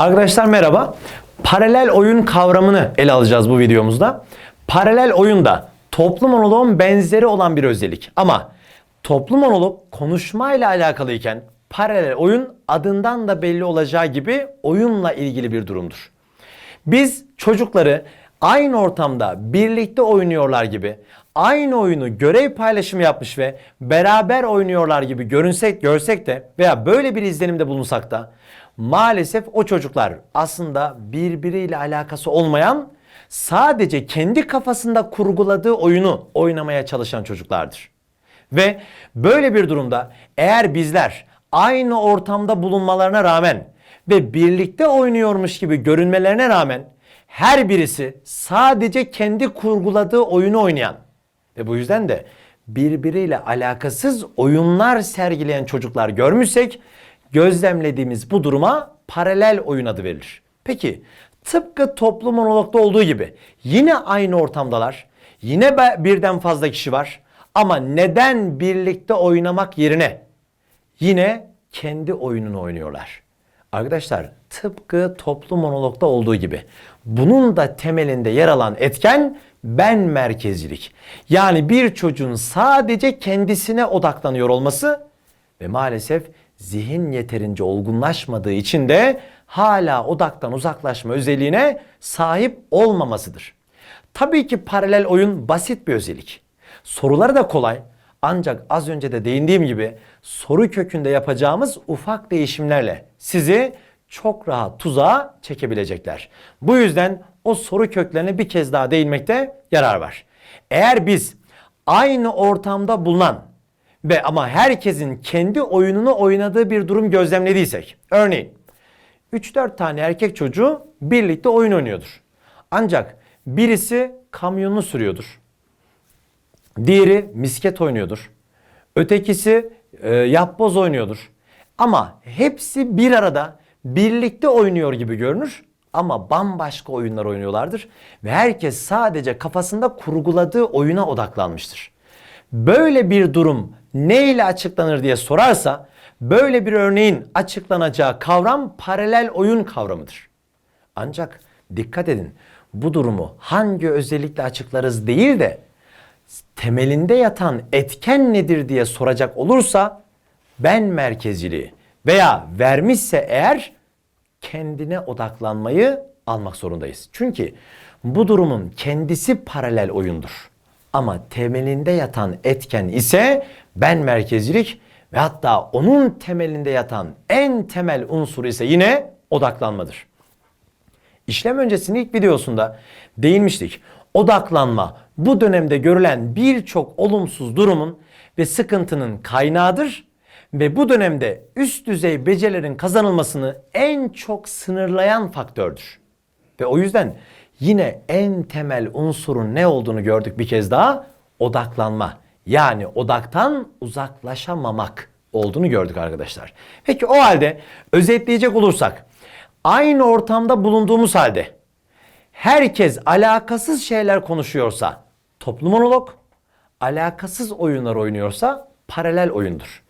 Arkadaşlar merhaba. Paralel oyun kavramını ele alacağız bu videomuzda. Paralel oyunda toplu monoloğun benzeri olan bir özellik. Ama toplu monolog konuşmayla alakalıyken paralel oyun adından da belli olacağı gibi oyunla ilgili bir durumdur. Biz çocukları aynı ortamda birlikte oynuyorlar gibi aynı oyunu görev paylaşımı yapmış ve beraber oynuyorlar gibi görünsek görsek de veya böyle bir izlenimde bulunsak da maalesef o çocuklar aslında birbiriyle alakası olmayan sadece kendi kafasında kurguladığı oyunu oynamaya çalışan çocuklardır. Ve böyle bir durumda eğer bizler aynı ortamda bulunmalarına rağmen ve birlikte oynuyormuş gibi görünmelerine rağmen her birisi sadece kendi kurguladığı oyunu oynayan ve bu yüzden de birbiriyle alakasız oyunlar sergileyen çocuklar görmüşsek gözlemlediğimiz bu duruma paralel oyun adı verilir. Peki tıpkı toplu monologda olduğu gibi yine aynı ortamdalar. Yine birden fazla kişi var. Ama neden birlikte oynamak yerine yine kendi oyununu oynuyorlar? Arkadaşlar tıpkı toplu monologda olduğu gibi bunun da temelinde yer alan etken ben merkezcilik. Yani bir çocuğun sadece kendisine odaklanıyor olması ve maalesef zihin yeterince olgunlaşmadığı için de hala odaktan uzaklaşma özelliğine sahip olmamasıdır. Tabii ki paralel oyun basit bir özellik. Soruları da kolay ancak az önce de değindiğim gibi soru kökünde yapacağımız ufak değişimlerle sizi çok rahat tuzağa çekebilecekler. Bu yüzden o soru köklerine bir kez daha değinmekte yarar var. Eğer biz aynı ortamda bulunan ve ama herkesin kendi oyununu oynadığı bir durum gözlemlediysek. Örneğin 3-4 tane erkek çocuğu birlikte oyun oynuyordur. Ancak birisi kamyonunu sürüyordur. Diğeri misket oynuyordur. Ötekisi e, yapboz oynuyordur. Ama hepsi bir arada birlikte oynuyor gibi görünür ama bambaşka oyunlar oynuyorlardır ve herkes sadece kafasında kurguladığı oyuna odaklanmıştır. Böyle bir durum ne ile açıklanır diye sorarsa böyle bir örneğin açıklanacağı kavram paralel oyun kavramıdır. Ancak dikkat edin bu durumu hangi özellikle açıklarız değil de temelinde yatan etken nedir diye soracak olursa ben merkezciliği veya vermişse eğer kendine odaklanmayı almak zorundayız. Çünkü bu durumun kendisi paralel oyundur. Ama temelinde yatan etken ise ben merkezcilik ve hatta onun temelinde yatan en temel unsur ise yine odaklanmadır. İşlem öncesinin ilk videosunda değinmiştik. Odaklanma bu dönemde görülen birçok olumsuz durumun ve sıkıntının kaynağıdır ve bu dönemde üst düzey becerilerin kazanılmasını en çok sınırlayan faktördür. Ve o yüzden yine en temel unsurun ne olduğunu gördük bir kez daha odaklanma. Yani odaktan uzaklaşamamak olduğunu gördük arkadaşlar. Peki o halde özetleyecek olursak aynı ortamda bulunduğumuz halde herkes alakasız şeyler konuşuyorsa toplu monolog, alakasız oyunlar oynuyorsa paralel oyundur.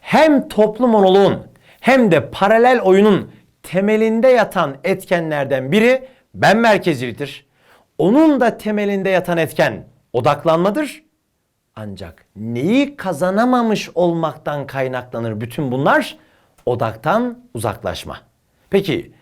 Hem toplu monoloğun hem de paralel oyunun temelinde yatan etkenlerden biri ben merkezciliktir. Onun da temelinde yatan etken odaklanmadır. Ancak neyi kazanamamış olmaktan kaynaklanır bütün bunlar? Odaktan uzaklaşma. Peki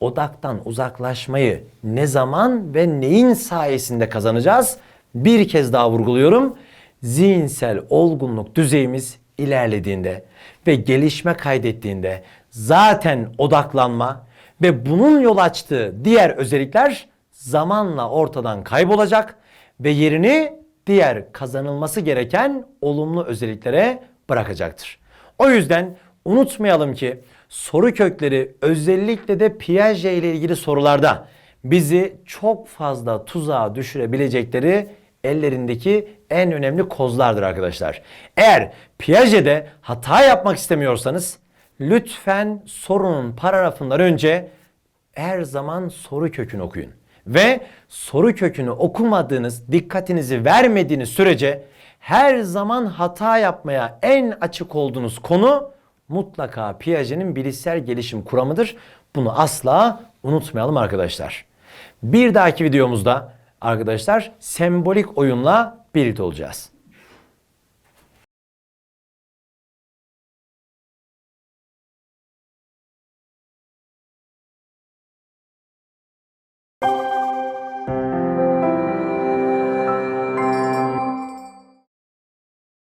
odaktan uzaklaşmayı ne zaman ve neyin sayesinde kazanacağız? Bir kez daha vurguluyorum. Zihinsel olgunluk düzeyimiz ilerlediğinde ve gelişme kaydettiğinde zaten odaklanma ve bunun yol açtığı diğer özellikler zamanla ortadan kaybolacak ve yerini diğer kazanılması gereken olumlu özelliklere bırakacaktır. O yüzden unutmayalım ki soru kökleri özellikle de Piaget ile ilgili sorularda bizi çok fazla tuzağa düşürebilecekleri ellerindeki en önemli kozlardır arkadaşlar. Eğer Piaget'de hata yapmak istemiyorsanız lütfen sorunun paragrafından önce her zaman soru kökünü okuyun. Ve soru kökünü okumadığınız, dikkatinizi vermediğiniz sürece her zaman hata yapmaya en açık olduğunuz konu mutlaka Piaget'in bilişsel gelişim kuramıdır. Bunu asla unutmayalım arkadaşlar. Bir dahaki videomuzda arkadaşlar sembolik oyunla birlikte olacağız.